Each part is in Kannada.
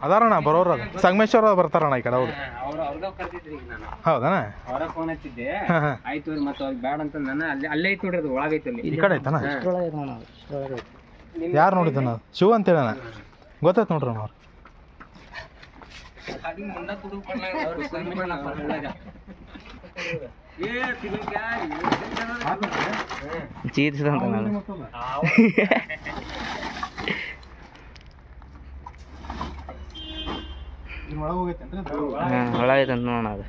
ಅದಾರಣ್ಣ ಬರೋರು ಸಂಗಮೇಶ್ವರ ಬರ್ತಾರಣ್ಣ ಈ ಕಡೆ ಹೌದು. ಹೌದಣ್ಣ ಅವರ ಫೋನ್ ಹಚ್ಚಿದ್ದೆ. ಆಯ್ತು ರೀ ಮತ್ತೆ ಅವ್ರಿಗೆ ಬೇಡ ಅಂತ ನಾನು ಅಲ್ಲಿ ಅಲ್ಲೇ ಐತೆ ನೋಡ್ರಿ ಅದು ಒಳಗೈತಿ ಅಲ್ಲಿ. ಈ ಕಡೆ ಐತಣ್ಣ ಯಾರು ನೋಡಿದ್ದಣ್ಣ ಶಿವ ಅಂತೇಳಣ್ಣ ಗೊತ್ತಾಯ್ತು ನೋಡ್ರಿ ಅವ್ರು. ಚೀತಿದಂತ ಹಾಂ. ಒಳಗೈತೆ ಅಂತ ನೋಡೋಣ ಅದು.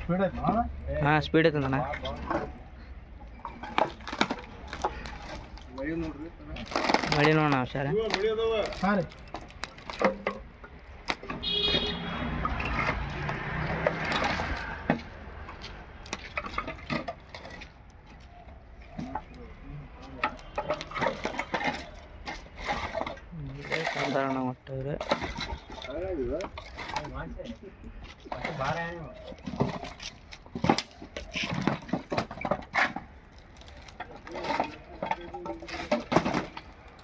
ಸ್ಪೀಡ್ ಐತೆ ಅಣ್ಣ ಹಾಂ ಸ್ಪೀಡ್ ಐತೆ ಅಣ್ಣ. ಮಳಿ ನೋಡೋಣ ಹುಷಾರ ಹಾಂ ರೀ ಸಾಧಾರಣ ಒಟ್ಟವ್ರೆ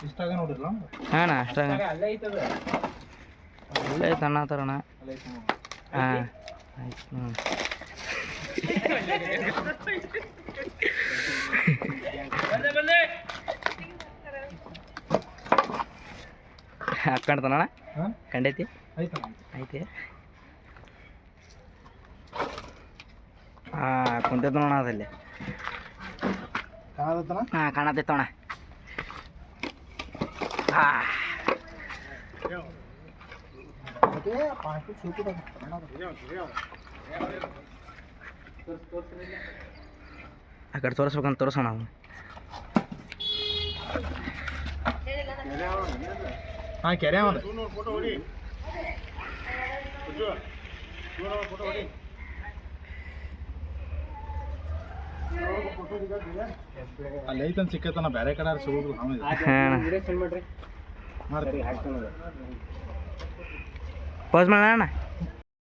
ಇಷ್ಟಾಗ ನೋಡಿರಲ್ಲ ಹಾಂ ಅಣ್ಣ ಅಷ್ಟಾಗ ಅಲ್ಲೇ ಐತದ ಹಾಂ ಆಯ್ತು ಹ್ಞೂ ಕಂಡೈತಿ? ಐತಿ ಹಾಂ ಕುಂತೈತೆ ನೋಡ ಅದಲ್ಲಿ ಕಾಣದತ್ತಣ್ಣ ಹಾಂ ಕಾಣತೈತಣ್ಣ ಹಾಂ. ಆ ಕಡೆ ತೋರಿಸ್ಬೇಕಂತ ತೋರಿಸೋಣ ಅವ್ನು. ಹಾಂ ಕೆರೆ ಅವನ. ಅಲ್ಲಿ ಐತನ್ ಸಿಕ್ಕೈತನ ಬೇರೆ ಕಡೆ ಸಿಗೋದು ಮಾಡ್ರಿ. ಪೋಸ್ ಮಾಡೋಣ